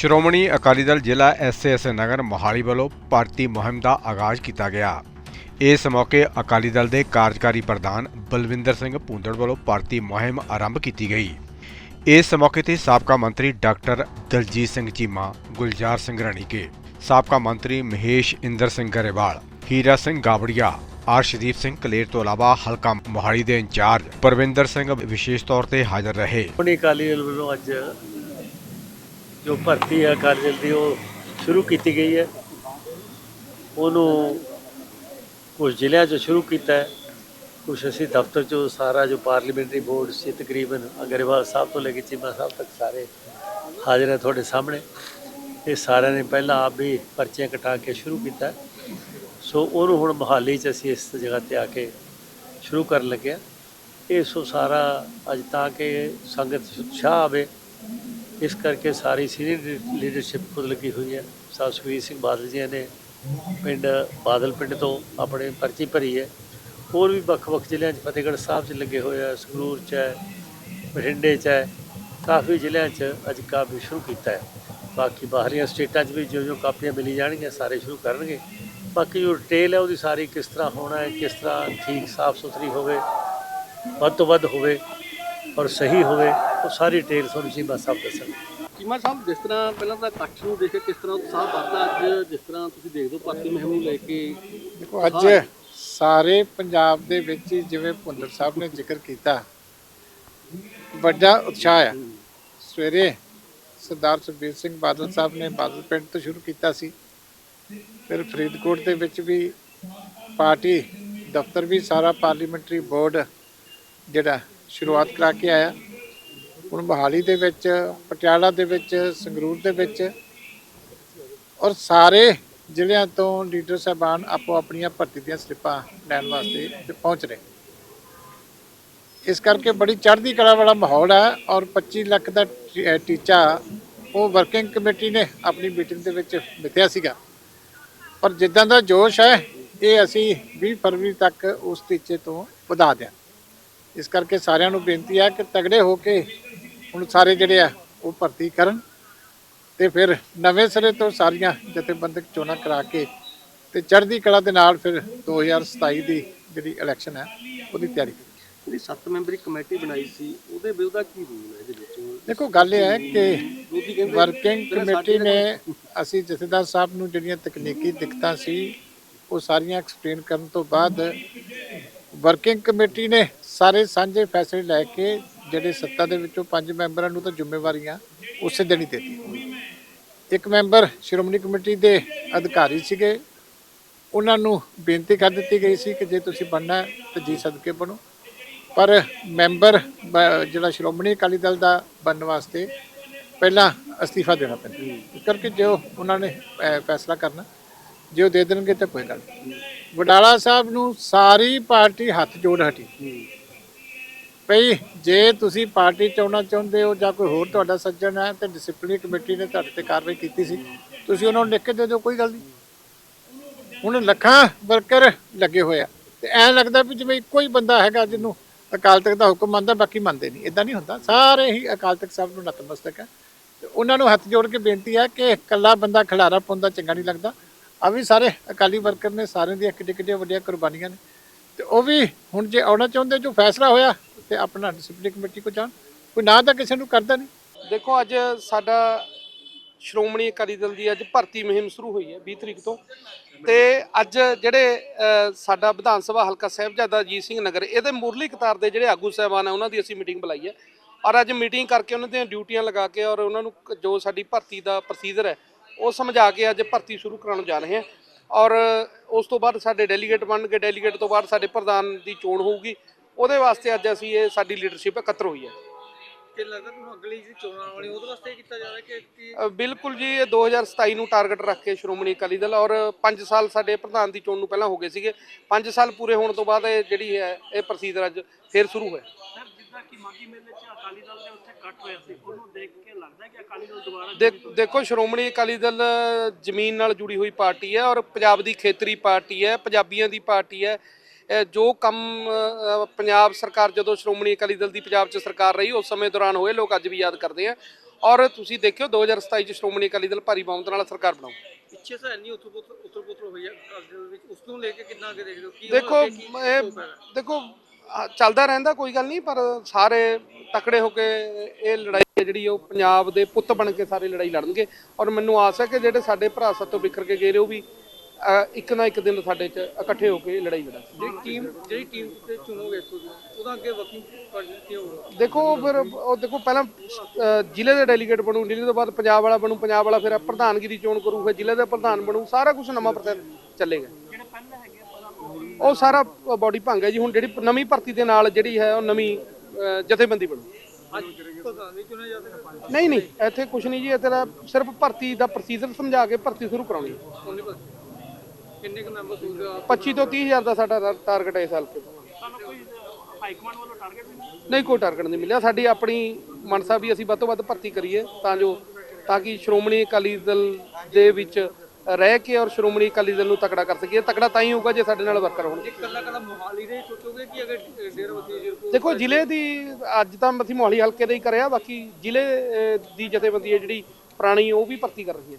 ਸ਼੍ਰੋਮਣੀ ਅਕਾਲੀ ਦਲ ਜ਼ਿਲ੍ਹਾ ਐਸਐਸ ਨਗਰ ਮੋਹਾਲੀ ਵੱਲੋਂ ਭਰਤੀ ਮੁਹਿੰਮ ਦਾ ਆਗਾਜ਼ ਕੀਤਾ ਗਿਆ। ਇਸ ਮੌਕੇ ਅਕਾਲੀ ਦਲ ਦੇ ਕਾਰਜਕਾਰੀ ਪ੍ਰਧਾਨ ਬਲਵਿੰਦਰ ਸਿੰਘ ਭੂੰਦੜ ਵੱਲੋਂ ਭਰਤੀ ਮੁਹਿੰਮ ਆਰੰਭ ਕੀਤੀ ਗਈ। ਇਸ ਮੌਕੇ ਤੇ ਸਾਬਕਾ ਮੰਤਰੀ ਡਾਕਟਰ ਦਲਜੀਤ ਸਿੰਘ ਚੀਮਾ, ਗੁਲਜ਼ਾਰ ਸਿੰਘ ਰਣੀਕੇ, ਸਾਬਕਾ ਮੰਤਰੀ ਮਹੇਸ਼ ਇੰਦਰ ਸਿੰਘ ਗਰੇਵਾਲ, ਹੀਰਾ ਸਿੰਘ ਗਾਬੜੀਆ ਆਰਸ਼ਦੀਪ ਸਿੰਘ ਕਲੇਰ ਤੋਂ ਇਲਾਵਾ ਹਲਕਾ ਮੋਹਾਲੀ ਦੇ ਇੰਚਾਰਜ ਪਰਵਿੰਦਰ ਸਿੰਘ ਵਿਸ਼ੇਸ਼ ਤੌਰ ਤੇ ਹਾਜ਼ਰ ਰਹੇ। ਅਕਾਲੀ ਦਲ ਵੱਲੋਂ ਅੱਜ ਜੋ ਭਰਤੀ ਹੈ ਅਕਾਲੀ ਦੀ, ਉਹ ਸ਼ੁਰੂ ਕੀਤੀ ਗਈ ਹੈ। ਉਹਨੂੰ ਕੁਝ ਜ਼ਿਲ੍ਹਿਆਂ 'ਚ ਸ਼ੁਰੂ ਕੀਤਾ ਹੈ। ਕੁਝ ਅਸੀਂ ਦਫ਼ਤਰ 'ਚੋਂ ਸਾਰਾ ਜੋ ਪਾਰਲੀਮੈਂਟਰੀ ਬੋਰਡ ਸੀ, ਤਕਰੀਬਨ ਅਗਰਵਾਲ ਸਾਹਿਬ ਤੋਂ ਲੈ ਕੇ ਚੀਮਾ ਸਾਹਿਬ ਤੱਕ ਸਾਰੇ ਹਾਜ਼ਰ ਹੈ ਤੁਹਾਡੇ ਸਾਹਮਣੇ। ਇਹ ਸਾਰਿਆਂ ਨੇ ਪਹਿਲਾਂ ਆਪ ਵੀ ਪਰਚੀਆਂ ਕਟਾ ਕੇ ਸ਼ੁਰੂ ਕੀਤਾ ਸੋ ਉਹਨੂੰ ਹੁਣ ਮੋਹਾਲੀ 'ਚ ਅਸੀਂ ਇਸ ਜਗ੍ਹਾ ਤੇ ਆ ਕੇ ਸ਼ੁਰੂ ਕਰਨ ਲੱਗਿਆ ਇਹ ਸੋ ਸਾਰਾ ਅੱਜ ਤਾਂ ਕਿ ਸੰਗਤ ਉਤਸ਼ਾਹ ਆਵੇ। ਇਸ ਕਰਕੇ ਸਾਰੀ ਸੀਨੀਅਰ ਲੀਡਰਸ਼ਿਪ ਖੁਦ ਲੱਗੀ ਹੋਈ ਹੈ। ਸਾਹਿਬ ਸੁਖਬੀਰ ਸਿੰਘ ਬਾਦਲ ਜੀ ਨੇ ਪਿੰਡ, ਬਾਦਲ ਪਿੰਡ ਤੋਂ ਆਪਣੇ ਪਰਚੀ ਭਰੀ ਹੈ। ਹੋਰ ਵੀ ਵੱਖ-ਵੱਖ ਜ਼ਿਲ੍ਹਿਆਂ 'ਚ, ਫਤਿਹਗੜ੍ਹ ਸਾਹਿਬ 'ਚ ਲੱਗੇ ਹੋਏ ਆ ਸੰਗਰੂਰ 'ਚ ਹੈ, ਬਠਿੰਡੇ 'ਚ ਹੈ, ਕਾਫੀ ਜ਼ਿਲ੍ਹਿਆਂ 'ਚ ਅੱਜ ਕਾਫੀ ਸ਼ੁਰੂ ਕੀਤਾ ਹੈ। ਬਾਕੀ ਬਾਹਰੀਆਂ ਸਟੇਟਾਂ 'ਚ ਵੀ ਜੋ ਜੋ ਕਾਪੀਆਂ ਮਿਲੀ ਜਾਣਗੀਆਂ, ਸਾਰੇ ਸ਼ੁਰੂ ਕਰਨਗੇ। ਬਾਕੀ ਜੋ ਡਿਟੇਲ ਹੈ, ਉਹਦੀ ਸਾਰੀ ਕਿਸ ਤਰ੍ਹਾਂ ਹੋਣਾ ਹੈ, ਕਿਸ ਤਰ੍ਹਾਂ ਠੀਕ ਸਾਫ਼ ਸੁਥਰੀ ਹੋਵੇ, ਵੱਧ ਤੋਂ ਵੱਧ ਹੋਵੇ ਔਰ ਸਹੀ ਹੋਵੇ ਉਹ ਸਾਰੀ ਡਿਟੇਲ ਤੁਹਾਨੂੰ ਜੀ ਬਸ ਆਪ ਦੱਸਣਗੇ। ਚੀਮਾ ਸਾਹਿਬ ਜਿਸ ਤਰ੍ਹਾਂ ਪਹਿਲਾਂ ਤਾਂ ਇਕੱਠ ਨੂੰ ਦੇਖ ਕੇ ਕਿਸ ਤਰ੍ਹਾਂ ਉਤਸ਼ਾਹ ਵੱਧਦਾ ਅੱਜ ਜਿਸ ਤਰ੍ਹਾਂ ਤੁਸੀਂ ਦੇਖਦੇ ਹੋ ਭਰਤੀ ਮੁਹਿੰਮ ਨੂੰ ਲੈ ਕੇ ਦੇਖੋ ਅੱਜ ਸਾਰੇ ਪੰਜਾਬ ਦੇ ਵਿੱਚ ਹੀ ਜਿਵੇਂ ਭੁੰਦਰ ਸਾਹਿਬ ਨੇ ਜ਼ਿਕਰ ਕੀਤਾ ਵੱਡਾ ਉਤਸ਼ਾਹ ਹੈ ਸਵੇਰੇ ਸਰਦਾਰ ਸੁਖਬੀਰ ਸਿੰਘ ਬਾਦਲ ਸਾਹਿਬ ਨੇ ਬਾਦਲ ਪਿੰਡ ਤੋਂ ਸ਼ੁਰੂ ਕੀਤਾ ਸੀ। ਫਿਰ ਫਰੀਦਕੋਟ ਦੇ ਵਿੱਚ ਵੀ ਪਾਰਟੀ ਦਫ਼ਤਰ ਵੀ ਸਾਰਾ ਪਾਰਲੀਮੈਂਟਰੀ ਬੋਰਡ ਜਿਹੜਾ ਸ਼ੁਰੂਆਤ ਕਰਾ ਕੇ ਆਇਆ। ਹੁਣ ਮੋਹਾਲੀ ਦੇ ਵਿੱਚ, ਪਟਿਆਲਾ ਦੇ ਵਿੱਚ, ਸੰਗਰੂਰ ਦੇ ਵਿੱਚ ਔਰ ਸਾਰੇ ਜ਼ਿਲ੍ਹਿਆਂ ਤੋਂ ਲੀਡਰ ਸਾਹਿਬਾਨ ਆਪੋ ਆਪਣੀਆਂ ਭਰਤੀ ਦੀਆਂ ਸਲਿੱਪਾਂ ਲੈਣ ਵਾਸਤੇ ਤੇ ਪਹੁੰਚ ਰਹੇ। ਇਸ ਕਰਕੇ ਬੜੀ ਚੜ੍ਹਦੀ ਕਲਾ ਵਾਲਾ ਮਾਹੌਲ ਹੈ ਔਰ 25 ਲੱਖ ਦਾ ਟੀਚਾ ਉਹ ਵਰਕਿੰਗ ਕਮੇਟੀ ਨੇ ਆਪਣੀ ਮੀਟਿੰਗ ਦੇ ਵਿੱਚ ਮਿੱਥਿਆ ਸੀਗਾ। ਪਰ ਜਿੱਦਾਂ ਦਾ ਜੋਸ਼ ਹੈ, ਇਹ ਅਸੀਂ 20 ਫਰਵਰੀ ਤੱਕ ਉਸ ਟੀਚੇ ਤੋਂ ਵਧਾ ਦਿਆਂ। ਇਸ ਕਰਕੇ ਸਾਰਿਆਂ ਨੂੰ ਬੇਨਤੀ ਹੈ ਕਿ ਤਗੜੇ ਹੋ ਕੇ ਹੁਣ ਸਾਰੇ ਜਿਹੜੇ ਆ ਉਹ ਭਰਤੀ ਕਰਨ ਤੇ ਫਿਰ ਨਵੇਂ ਸਿਰੇ ਤੋਂ ਸਾਰੀਆਂ ਜਥੇਬੰਦਕ ਚੋਣਾਂ ਕਰਾ ਕੇ ਤੇ ਚੜ੍ਹਦੀ ਕਲਾ ਦੇ ਨਾਲ ਫਿਰ 2027 ਦੀ ਜਿਹੜੀ ਇਲੈਕਸ਼ਨ ਹੈ ਉਹਦੀ ਤਿਆਰੀ ਕਰੀ ਜਿਹੜੀ 7 ਮੈਂਬਰੀ ਕਮੇਟੀ ਬਣਾਈ ਸੀ ਉਹਦੇ ਵਿਰੁੱਧ ਦਾ ਕੀ ਰੂਲ ਹੈ ਇਹਦੇ ਵਿੱਚ? ਦੇਖੋ ਗੱਲ ਇਹ ਹੈ ਕਿ ਵਰਕਿੰਗ ਕਮੇਟੀ ਨੇ ਅਸੀਂ ਜਥੇਦਾਰ ਸਾਹਿਬ ਨੂੰ ਜਿਹੜੀਆਂ ਤਕਨੀਕੀ ਦਿੱਕਤਾਂ ਸੀ ਉਹ ਸਾਰੀਆਂ ਐਕਸਪਲੇਨ ਕਰਨ ਤੋਂ ਬਾਅਦ ਵਰਕਿੰਗ ਕਮੇਟੀ ਨੇ ਸਾਰੇ ਸਾਂਝੇ ਫੈਸਲੇ ਲੈ ਕੇ ਜਿਹੜੇ ਸੱਤਾ ਦੇ ਵਿੱਚੋਂ ਪੰਜ ਮੈਂਬਰਾਂ ਨੂੰ ਤਾਂ ਜ਼ਿੰਮੇਵਾਰੀਆਂ ਉਸੇ ਦਿਨ ਹੀ ਦੇ ਇੱਕ ਮੈਂਬਰ ਸ਼੍ਰੋਮਣੀ ਕਮੇਟੀ ਦੇ ਅਧਿਕਾਰੀ ਸੀਗੇ। ਉਹਨਾਂ ਨੂੰ ਬੇਨਤੀ ਕਰ ਦਿੱਤੀ ਗਈ ਸੀ ਕਿ ਜੇ ਤੁਸੀਂ ਬਣਨਾ ਤਾਂ ਜੀ ਸਦਕੇ ਬਣੋ। ਪਰ ਮੈਂਬਰ ਬ- ਜਿਹੜਾ ਸ਼੍ਰੋਮਣੀ ਅਕਾਲੀ ਦਲ ਦਾ ਬਣਨ ਵਾਸਤੇ ਪਹਿਲਾਂ ਅਸਤੀਫਾ ਦੇਣਾ ਪੈਂਦਾ ਇਸ ਕਰਕੇ ਜੋ ਉਹਨਾਂ ਨੇ ਫੈਸਲਾ ਕਰਨਾ, ਜੇ ਉਹ ਦੇ ਦੇਣਗੇ ਤਾਂ ਕੋਈ ਗੱਲ ਨਹੀਂ। ਵਡਾਲਾ ਸਾਹਿਬ ਨੂੰ ਸਾਰੀ ਪਾਰਟੀ ਹੱਥ ਜੋੜ ਹਟੀ। ਭਈ, ਜੇ ਤੁਸੀਂ ਪਾਰਟੀ ਚ ਆਉਣਾ ਚਾਹੁੰਦੇ ਹੋ ਜਾਂ ਕੋਈ ਹੋਰ ਤੁਹਾਡਾ ਸੱਜਣ ਹੈ ਤੇ ਡਿਸਪਲਿਨਰੀ ਕਮੇਟੀ ਨੇ ਤੁਹਾਡੇ ਤੇ ਕਾਰਵਾਈ ਕੀਤੀ ਸੀ, ਤੁਸੀਂ ਉਹਨਾਂ ਨੂੰ ਲਿਖ ਕੇ ਦੇ ਦਿਓ, ਕੋਈ ਗੱਲ ਨਹੀਂ। ਹੁਣ ਲੱਖਾਂ ਵਰਕਰ ਲੱਗੇ ਹੋਏ ਆ ਤੇ ਐਂ ਲੱਗਦਾ ਵੀ ਜਿਵੇਂ ਇੱਕੋ ਹੀ ਬੰਦਾ ਹੈਗਾ ਜਿਹਨੂੰ ਅਕਾਲ ਤਖਤ ਦਾ ਹੁਕਮ ਮੰਨਦਾ, ਬਾਕੀ ਮੰਨਦੇ ਨਹੀਂ। ਇਦਾਂ ਨਹੀਂ ਹੁੰਦਾ। ਸਾਰੇ ਹੀ ਅਕਾਲ ਤਖਤ ਸਾਹਿਬ ਨੂੰ ਨਤਮਸਤਕ ਹੈ। ਤੇ ਉਹਨਾਂ ਨੂੰ ਹੱਥ ਜੋੜ ਕੇ ਬੇਨਤੀ ਹੈ ਕਿ ਇਕੱਲਾ ਬੰਦਾ ਖਿਲਾਰਾ ਪਾਉਂਦਾ ਚੰਗਾ ਨਹੀਂ ਲੱਗਦਾ। ਆ ਵੀ ਸਾਰੇ ਅਕਾਲੀ ਵਰਕਰ ਨੇ, ਸਾਰਿਆਂ ਦੀਆਂ ਕਿੱਡੇ ਕਿੱਡੀਆਂ ਵੱਡੀਆਂ ਕੁਰਬਾਨੀਆਂ ਨੇ। ਤੇ ਉਹ ਵੀ ਹੁਣ ਜੇ ਆਉਣਾ ਚਾਹੁੰਦੇ ਜੋ ਫੈਸਲਾ ਹੋਇਆ ਤੇ ਆਪਣਾ ਡਿਸਪਲਿਨ ਕਮੇਟੀ ਕੋ ਜਾਣ। ਕੋਈ ਨਾ ਤਾਂ ਕਿਸੇ ਨੂੰ ਕਰਦਾ ਨਹੀਂ। ਦੇਖੋ, ਅੱਜ ਸਾਡਾ ਸ਼੍ਰੋਮਣੀ ਅਕਾਲੀ ਦਲ ਦੀ ਅੱਜ ਭਰਤੀ ਮੁਹਿੰਮ ਸ਼ੁਰੂ ਹੋਈ ਹੈ 20 ਤਰੀਕ ਤੋਂ। ਤੇ ਅੱਜ ਜਿਹੜੇ ਸਾਡਾ ਵਿਧਾਨ ਸਭਾ ਹਲਕਾ ਸਾਹਿਬਜ਼ਾਦਾ ਅਜੀਤ ਸਿੰਘ ਨਗਰ, ਇਹਦੇ ਮੁਰਲੀ ਕਤਾਰ ਦੇ ਜਿਹੜੇ ਆਗੂ ਸਾਹਿਬਾਨ ਆ, ਉਹਨਾਂ ਦੀ ਅਸੀਂ ਮੀਟਿੰਗ ਬੁਲਾਈ ਹੈ। ਔਰ ਅੱਜ ਮੀਟਿੰਗ ਕਰਕੇ ਉਹਨਾਂ ਦੀਆਂ ਡਿਊਟੀਆਂ ਲਗਾ ਕੇ ਔਰ ਉਹਨਾਂ ਨੂੰ ਜੋ ਸਾਡੀ ਭਰਤੀ ਦਾ ਪ੍ਰੋਸੀਜਰ ਹੈ, ਉਹ ਸਮਝਾ ਕੇ ਅੱਜ ਭਰਤੀ ਸ਼ੁਰੂ ਕਰਾਉਣ ਜਾ ਰਹੇ ਹਾਂ। ਔਰ ਉਸ ਤੋਂ ਬਾਅਦ ਸਾਡੇ ਡੈਲੀਗੇਟ ਬਣਨਗੇ ਡੈਲੀਗੇਟ ਤੋਂ ਬਾਅਦ ਸਾਡੇ ਪ੍ਰਧਾਨ ਦੀ ਚੋਣ ਹੋਊਗੀ। ਉਹਦੇ ਵਾਸਤੇ ਅੱਜ ਅਸੀਂ ਇਹ ਸਾਡੀ ਲੀਡਰਸ਼ਿਪ ਇਕੱਤਰ ਹੋਈ ਹੈ। ਕਿ ਲੱਗਦਾ ਤੁਹਾਨੂੰ ਅਗਲੀ ਜਿਹੜੀ ਚੋਣਾਂ ਵਾਲੀ ਉਹਦੇ ਵਾਸਤੇ ਕੀਤਾ ਜਾ ਰਿਹਾ ਕਿ ਅ, ਬਿਲਕੁਲ ਜੀ ਇਹ 2027 ਨੂੰ ਟਾਰਗੇਟ ਰੱਖ ਕੇ ਸ਼੍ਰੋਮਣੀ ਅਕਾਲੀ ਦਲ ਔਰ 5 ਸਾਲ ਸਾਡੇ ਪ੍ਰਧਾਨ ਦੀ ਚੋਣ ਨੂੰ ਪਹਿਲਾਂ ਹੋ ਗਏ ਸੀਗੇ। 5 ਸਾਲ ਪੂਰੇ ਹੋਣ ਤੋਂ ਬਾਅਦ ਇਹ ਜਿਹੜੀ ਹੈ ਇਹ ਪ੍ਰੋਸੀਜਰ ਅੱਜ ਫੇਰ ਸ਼ੁਰੂ ਹੋਇਆ। ਸਰ ਜਿੱਦਾਂ ਕਿ ਮਾਗੀ ਮੇਲੇ 'ਚ ਅਕਾਲੀ ਦਲ ਦੇ ਉੱਥੇ ਕੱਟ ਹੋਇਆ ਸੀ ਉਹਨੂੰ ਦੇਖ ਕੇ ਲੱਗਦਾ ਕਿ ਅਕਾਲੀ ਦਲ ਦੁਬਾਰਾ ਦੇਖ- ਦੇਖੋ ਸ਼੍ਰੋਮਣੀ ਅਕਾਲੀ ਦਲ ਜ਼ਮੀਨ ਨਾਲ ਜੁੜੀ ਹੋਈ ਪਾਰਟੀ ਹੈ ਔਰ ਪੰਜਾਬ ਦੀ ਖੇਤਰੀ ਪਾਰਟੀ ਹੈ ਪੰਜਾਬੀਆਂ ਦੀ ਪਾਰਟੀ ਹੈ। ਜੋ ਕੰਮ ਪੰਜਾਬ ਸਰਕਾਰ ਜਦੋਂ ਸ਼੍ਰੋਮਣੀ ਅਕਾਲੀ ਦਲ ਦੀ ਪੰਜਾਬ 'ਚ ਸਰਕਾਰ ਰਹੀ ਉਸ ਸਮੇਂ ਦੌਰਾਨ ਹੋਏ ਲੋਕ ਅੱਜ ਵੀ ਯਾਦ ਕਰਦੇ ਆ। ਔਰ ਤੁਸੀਂ ਦੇਖਿਓ 2027 ਚ ਸ਼੍ਰੋਮਣੀ ਅਕਾਲੀ ਦਲ ਭਾਰੀ ਬਹੁਮਤ ਨਾਲ ਸਰਕਾਰ ਬਣਾਊ। ਪਿੱਛੇ ਤਾਂ ਇੰਨੀ ਪੁਥਲ ਹੋਈ ਹੈ ਵਿੱਚ। ਉਸ ਨੂੰ ਲੈ ਕੇ ਕਿੰਨਾ ਅੱਗੇ ਦੇਖਦੇ ਹੋ? ਕੀ ਦੇਖੋ ਇਹ? ਦੇਖੋ ਚੱਲਦਾ ਰਹਿੰਦਾ ਕੋਈ ਗੱਲ ਨਹੀਂ ਪਰ ਸਾਰੇ ਤਕੜੇ ਹੋ ਕੇ ਇਹ ਲੜਾਈ ਜਿਹੜੀ ਉਹ ਪੰਜਾਬ ਦੇ ਪੁੱਤ ਬਣ ਕੇ ਸਾਰੇ ਲੜਾਈ ਲੜਨਗੇ। ਔਰ ਮੈਨੂੰ ਆਸ ਹੈ ਕਿ ਜਿਹੜੇ ਸਾਡੇ ਭਰਾ ਸਾਤੋਂ ਵਿਖਰ ਕੇ ਗਏ ਨੇ ਉਹ ਵੀ ਅ, ਇੱਕ ਨਾ ਇੱਕ ਦਿਨ ਸਾਡੇ ਚ ਇਕੱਠੇ ਹੋ ਕੇ ਲੜਾਈ ਲੜਨਗੇ ਜਿਹੜੀ ਟੀਮ ਜਿਹੜੀ ਟੀਮ ਤੇ ਚੁਣੋਗੇ ਦੀ, ਉਹਦਾ ਅੱਗੇ ਵਰਕਿੰਗ ਕੀ ਹੋਊਗਾ? ਦੇਖੋ ਫਿਰ ਉਹ ਦੇਖੋ ਪਹਿਲਾਂ ਜ਼ਿਲ੍ਹੇ ਦੇ ਡੈਲੀਗੇਟ ਬਣੂ ਜ਼ਿਲ੍ਹੇ ਤੋਂ ਬਾਅਦ ਪੰਜਾਬ ਵਾਲਾ ਬਣੂ ਪੰਜਾਬ ਵਾਲਾ ਫਿਰ ਪ੍ਰਧਾਨਗੀ ਦੀ ਚੋਣ ਕਰੂ ਫਿਰ ਜ਼ਿਲ੍ਹੇ ਦਾ ਪ੍ਰਧਾਨ ਬਣੂ ਸਾਰਾ ਕੁਝ ਨਵਾਂ ਪ੍ਰੋਸੈਸ ਚੱਲੇਗਾ। ਉਹ ਸਾਰਾ ਬਾਡੀ ਭੰਗ ਹੈ ਜੀ ਹੁਣ ਜਿਹੜੀ ਨਵੀਂ ਭਰਤੀ ਦੇ ਨਾਲ ਜਿਹੜੀ ਹੈ ਉਹ ਨਵੀਂ ਜਥੇਬੰਦੀ ਬਣੂ। ਅੱਜ ਪ੍ਰਧਾਨ ਨਹੀਂ ਚੁਣਿਆ ਜਾ ਸਕਦਾ ਨਹੀਂ ਨਹੀਂ ਇੱਥੇ ਕੁਝ ਨਹੀਂ ਜੀ ਇੱਥੇ ਤਾਂ ਸਿਰਫ ਭਰਤੀ ਦਾ ਪ੍ਰੋਸੀਜਰ ਸਮਝਾ ਕੇ ਭਰਤੀ ਸ਼ੁਰੂ ਕਰਾਉਣੀ ਹੈ। ਉਹਨੇ ਬਸ ਕਿੰਨੇ ਕੁ ਮੈਂਬਰ ਆ 25 ਤੋਂ 30 ਹਜ਼ਾਰ ਦਾ ਸਾਡਾ ਟਾਰਗੇਟ ਹੈ ਇਸ ਸਾਲ ਤੇ। ਨਹੀਂ ਕੋਈ ਟਾਰਗੇਟ ਨਹੀਂ ਮਿਲਿਆ। ਸਾਡੀ ਆਪਣੀ ਮਨਸਾ ਵੀ ਅਸੀਂ ਵੱਧ ਤੋਂ ਵੱਧ ਭਰਤੀ ਕਰੀਏ ਤਾਂ ਜੋ ਤਾਂ ਕਿ ਸ਼੍ਰੋਮਣੀ ਅਕਾਲੀ ਦਲ ਦੇ ਵਿੱਚ ਰਹਿ ਕੇ ਔਰ ਸ਼੍ਰੋਮਣੀ ਅਕਾਲੀ ਦਲ ਨੂੰ ਤਕੜਾ ਕਰ ਸਕੀਏ। ਤਕੜਾ ਤਾਂ ਹੀ ਹੋਊਗਾ ਜੇ ਸਾਡੇ ਨਾਲ ਵਰਕਰ ਹੋਣਗੇ ਕੱਲਾ ਕੱਲਾ ਮੋਹਾਲੀ ਦੇ ਹੀ ਸੋਚੋਗੇ ਕਿ ਅਗਰ ਡੇਰਾ ਵਸੀ ਜੀ ਦੇਖੋ ਜ਼ਿਲ੍ਹੇ ਦੀ ਅੱਜ ਤਾਂ ਅਸੀਂ ਮੋਹਾਲੀ ਹਲਕੇ ਦੇ ਹੀ ਕਰਿਆ ਬਾਕੀ ਜ਼ਿਲ੍ਹੇ ਦੀ ਜਥੇਬੰਦੀ ਹੈ ਜਿਹੜੀ ਪੁਰਾਣੀ ਉਹ ਵੀ ਭਰਤੀ ਕਰ ਰਹੀ ਹੈ।